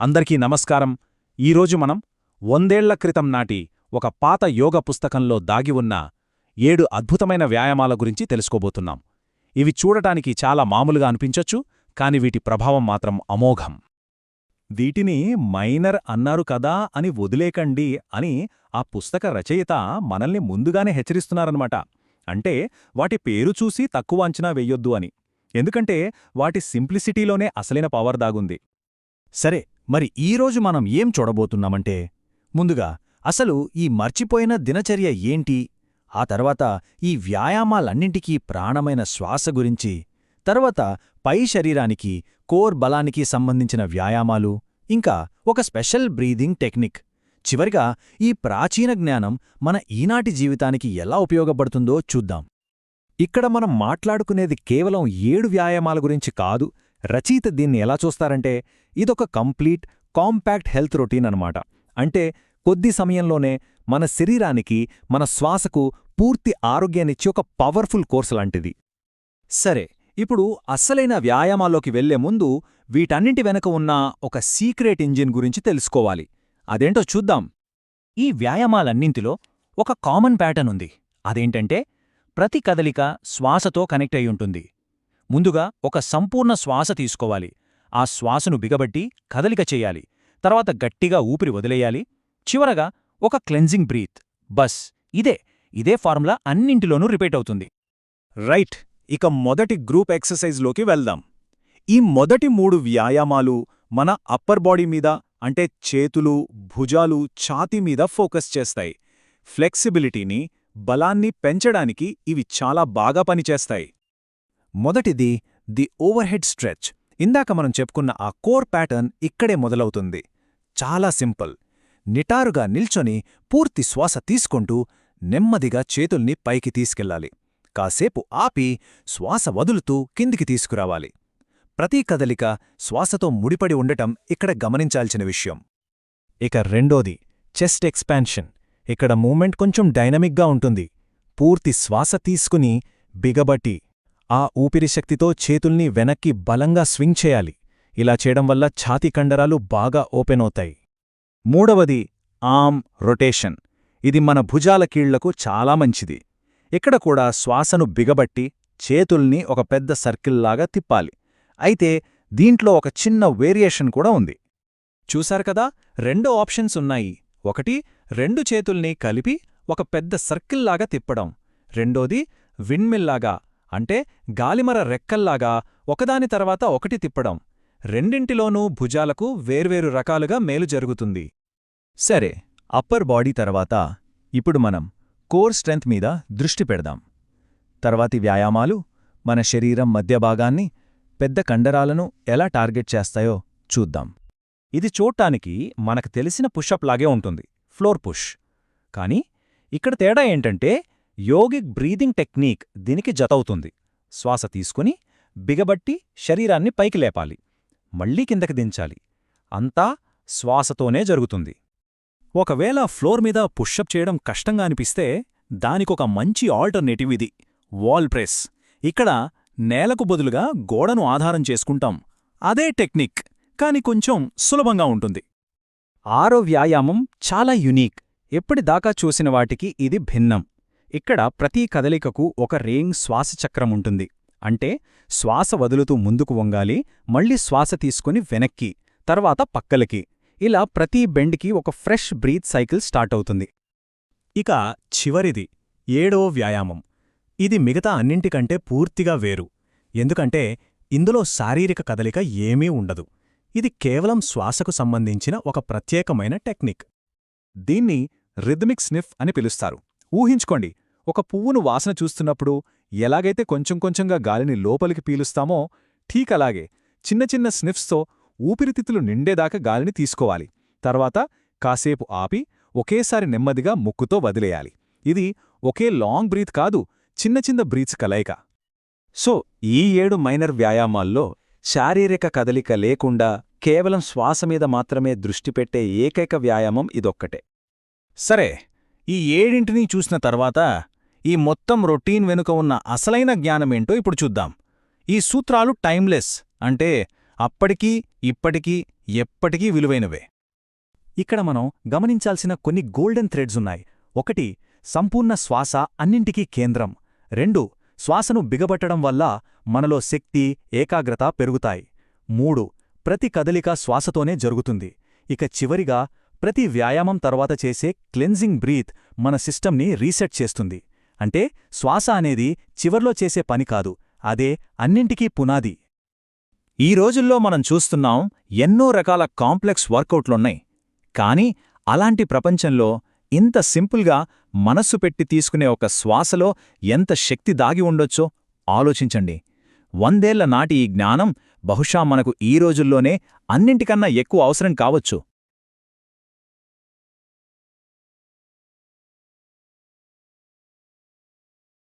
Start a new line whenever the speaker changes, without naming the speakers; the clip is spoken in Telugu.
అందరికీ నమస్కారం. ఈరోజు మనం వందేళ్ళ క్రితం నాటి ఒక పాత యోగ పుస్తకంలో దాగి ఉన్న ఏడు అద్భుతమైన వ్యాయామాల గురించి తెలుసుకోబోతున్నాం. ఇవి చూడటానికి చాలా మామూలుగా అనిపించొచ్చు కాని వీటి ప్రభావం మాత్రం అమోఘం. వీటిని మైనర్ అన్నారు కదా అని వదిలేకండి అని ఆ పుస్తక రచయిత మనల్ని ముందుగానే హెచ్చరిస్తున్నారనమాట అంటే వాటి పేరు చూసి తక్కువ అంచనా వెయ్యొద్దు అని. ఎందుకంటే వాటి సింప్లిసిటీలోనే అసలైన పవర్ దాగుంది.
సరే మరి ఈరోజు మనం ఏం చూడబోతున్నామంటే ముందుగా అసలు ఈ మర్చిపోయిన దినచర్య ఏంటి? ఆ తర్వాత ఈ వ్యాయామాలన్నింటికీ ప్రాణమైన శ్వాస గురించి తర్వాత పై శరీరానికి కోర్ బలానికి సంబంధించిన వ్యాయామాలు ఇంకా ఒక స్పెషల్ బ్రీదింగ్ టెక్నిక్. చివరిగా ఈ ప్రాచీన జ్ఞానం మన ఈనాటి జీవితానికి ఎలా ఉపయోగపడుతుందో చూద్దాం.
ఇక్కడ మనం మాట్లాడుకునేది కేవలం ఏడు వ్యాయామాల గురించి కాదు రచయిత దీన్ని ఎలా చూస్తారంటే ఇదొక కంప్లీట్ కాంపాక్ట్ హెల్త్ రొటీన్ అనమాట అంటే కొద్ది సమయంలోనే మన శరీరానికి మన శ్వాసకు పూర్తి ఆరోగ్యాన్నిచ్చి ఒక పవర్ఫుల్ కోర్సు లాంటిది. సరే ఇప్పుడు అస్సలైన వ్యాయామాల్లోకి వెళ్ళే ముందు వీటన్నింటి వెనక ఉన్న ఒక సీక్రెట్ ఇంజిన్ గురించి తెలుసుకోవాలి. అదేంటో చూద్దాం. ఈ వ్యాయామాలన్నింటిలో ఒక కామన్ ప్యాటర్న్ ఉంది. అదేంటంటే ప్రతి కదలిక శ్వాసతో కనెక్ట్ అయ్యుంటుంది. ముందుగా ఒక సంపూర్ణ శ్వాస తీసుకోవాలి. ఆ శ్వాసను బిగబట్టి కదలిక చేయాలి. తర్వాత గట్టిగా ఊపిరి వదిలేయాలి. చివరగా ఒక క్లెన్జింగ్ బ్రీత్. బస్. ఇదే. ఇదే ఫార్ములా అన్నింటిలోనూ రిపీట్ అవుతుంది. రైట్. ఇక మొదటి గ్రూప్ ఎక్సర్సైజ్లోకి వెళ్దాం. ఈ మొదటి మూడు వ్యాయామాలు మన అప్పర్ బాడీ మీద అంటే చేతులు భుజాలు ఛాతీ మీద ఫోకస్ చేస్తాయి. ఫ్లెక్సిబిలిటీని బలాన్ని పెంచడానికి ఇవి చాలా బాగా పనిచేస్తాయి. మొదటిది ది ఓవర్హెడ్ స్ట్రెచ్. ఇందాక మనం చెప్పుకున్న ఆ కోర్ ప్యాటర్న్ ఇక్కడే మొదలవుతుంది. చాలా సింపుల్. నిటారుగా నిల్చొని పూర్తి శ్వాస తీసుకుంటూ నెమ్మదిగా చేతుల్ని పైకి తీసుకెళ్ళాలి కాసేపు ఆపి శ్వాస వదులుతూ కిందికి తీసుకురావాలి. ప్రతి కదలిక శ్వాసతో ముడిపడి ఉండటం ఇక్కడ గమనించాల్సిన విషయం. ఇక రెండోది చెస్ట్ ఎక్స్పాన్షన్. ఇక్కడ మూమెంట్ కొంచెం డైనమిక్గా ఉంటుంది. పూర్తి శ్వాస తీసుకుని బిగబట్టి ఆ ఊపిరిశక్తితో చేతుల్ని వెనక్కి బలంగా స్వింగ్ చేయాలి. ఇలా చేయడం వల్ల ఛాతీ కండరాలు బాగా ఓపెన్ అవుతాయి. మూడవది ఆమ్ రొటేషన్. ఇది మన భుజాల కీళ్ళకు చాలా మంచిది. ఇక్కడ కూడా శ్వాసను బిగబట్టి చేతుల్ని ఒక పెద్ద సర్కిల్లాగా తిప్పాలి. అయితే దీంట్లో ఒక చిన్న వేరియేషన్ కూడా ఉంది. చూశారు కదా రెండు ఆప్షన్స్ ఉన్నాయి. ఒకటి రెండు చేతుల్ని కలిపి ఒక పెద్ద సర్కిల్లాగా తిప్పడం. రెండోది విన్మిల్లాగా అంటే గాలిమర రెక్కల్లాగా ఒకదాని తర్వాత ఒకటి తిప్పడం. రెండింటిలోనూ భుజాలకు వేర్వేరు రకాలుగా మేలు జరుగుతుంది. సరే అప్పర్ బాడీ తర్వాత ఇప్పుడు మనం కోర్ స్ట్రెంత్ మీద దృష్టి పెడదాం. తర్వాతి వ్యాయామాలు మన శరీరం మధ్య భాగాన్ని పెద్ద కండరాలను ఎలా టార్గెట్ చేస్తాయో చూద్దాం. ఇది చూడటానికి మనకు తెలిసిన పుషప్ లాగే ఉంటుంది ఫ్లోర్ పుష్. కానీ ఇక్కడ తేడా ఏంటంటే యోగిక్ బ్రీదింగ్ టెక్నీక్ దీనికి జతవుతుంది. శ్వాస తీసుకుని బిగబట్టి శరీరాన్ని పైకి లేపాలి. మళ్ళీ కిందకి దించాలి. అంతా శ్వాసతోనే జరుగుతుంది. ఒకవేళ ఫ్లోర్ మీద పుషప్ చేయడం కష్టంగా అనిపిస్తే దానికొక మంచి ఆల్టర్నేటివ్ ఇది. Wall press. ఇక్కడ నేలకు బదులుగా గోడను ఆధారం చేసుకుంటాం. అదే టెక్నిక్ కాని కొంచెం సులభంగా ఉంటుంది. ఆరో వ్యాయామం చాలా యునీక్. ఎప్పటిదాకా చూసిన వాటికి ఇది భిన్నం. ఇక్కడ ప్రతి కదలికకు ఒక రేయింగ్ శ్వాసచక్రం ఉంటుంది. అంటే శ్వాస వదులుతూ ముందుకు వంగాలి మళ్ళీ శ్వాస తీసుకుని వెనక్కి తర్వాత పక్కలకి. ఇలా ప్రతి బెండ్కి ఒక ఫ్రెష్ బ్రీత్ సైకిల్ స్టార్ట్ అవుతుంది. ఇక చివరిది ఏడో వ్యాయామం. ఇది మిగతా అన్నింటికంటే పూర్తిగా వేరు. ఎందుకంటే ఇందులో శారీరక కదలిక ఏమీ ఉండదు. ఇది కేవలం శ్వాసకు సంబంధించిన ఒక ప్రత్యేకమైన టెక్నిక్. దీన్ని రిథమిక్ స్నిఫ్ అని పిలుస్తారు. ఊహించుకోండి ఒక పువ్వును వాసన చూస్తున్నప్పుడు ఎలాగైతే కొంచెం కొంచెంగా గాలిని లోపలికి పీలుస్తామో ఠీక్ అలాగే చిన్న చిన్న స్నిఫ్స్తో ఊపిరితిత్తులు నిండేదాకా గాలిని తీసుకోవాలి. తర్వాత కాసేపు ఆపి ఒకేసారి నెమ్మదిగా ముక్కుతో వదిలేయాలి. ఇది ఒకే లాంగ్ బ్రీత్ కాదు చిన్న చిన్న బ్రీత్స్ కలయిక. సో ఈ ఏడు మైనర్ వ్యాయామాల్లో శారీరక కదలిక లేకుండా కేవలం శ్వాస మీద మాత్రమే దృష్టి పెట్టే ఏకైక వ్యాయామం ఇదొక్కటే. సరే ఈ ఏడింటినీ చూసిన తర్వాత ఈ మొత్తం రొటీన్ వెనుక ఉన్న అసలైన జ్ఞానమేంటో ఇప్పుడు చూద్దాం. ఈ సూత్రాలు టైమ్లెస్ అంటే
అప్పటికీ ఇప్పటికీ ఎప్పటికీ విలువైనవే.
ఇక్కడ మనం గమనించాల్సిన కొన్ని గోల్డెన్ థ్రెడ్స్ ఉన్నాయి. ఒకటి సంపూర్ణ శ్వాస అన్నింటికీ కేంద్రం. రెండు శ్వాసను బిగబట్టడం వల్ల మనలో శక్తి ఏకాగ్రత పెరుగుతాయి. మూడు ప్రతి కదలిక శ్వాసతోనే జరుగుతుంది. ఇక చివరిగా ప్రతి వ్యాయామం తర్వాత చేసే క్లెన్జింగ్ బ్రీత్ మన సిస్టమ్ని రీసెట్ చేస్తుంది. అంటే శ్వాస అనేది చివర్లో చేసే పని కాదు అదే అన్నింటికీ పునాది.
ఈ రోజుల్లో మనం చూస్తున్నాం ఎన్నో రకాల కాంప్లెక్స్ వర్కౌట్లున్నాయి. కానీ అలాంటి ప్రపంచంలో ఇంత సింపుల్గా మనస్సు పెట్టి తీసుకునే ఒక శ్వాసలో ఎంత శక్తి దాగి ఉండొచ్చో ఆలోచించండి. వందేళ్ళ నాటి ఈ జ్ఞానం బహుశా మనకు ఈ రోజుల్లోనే అన్నింటికన్నా ఎక్కువ అవసరం కావచ్చు.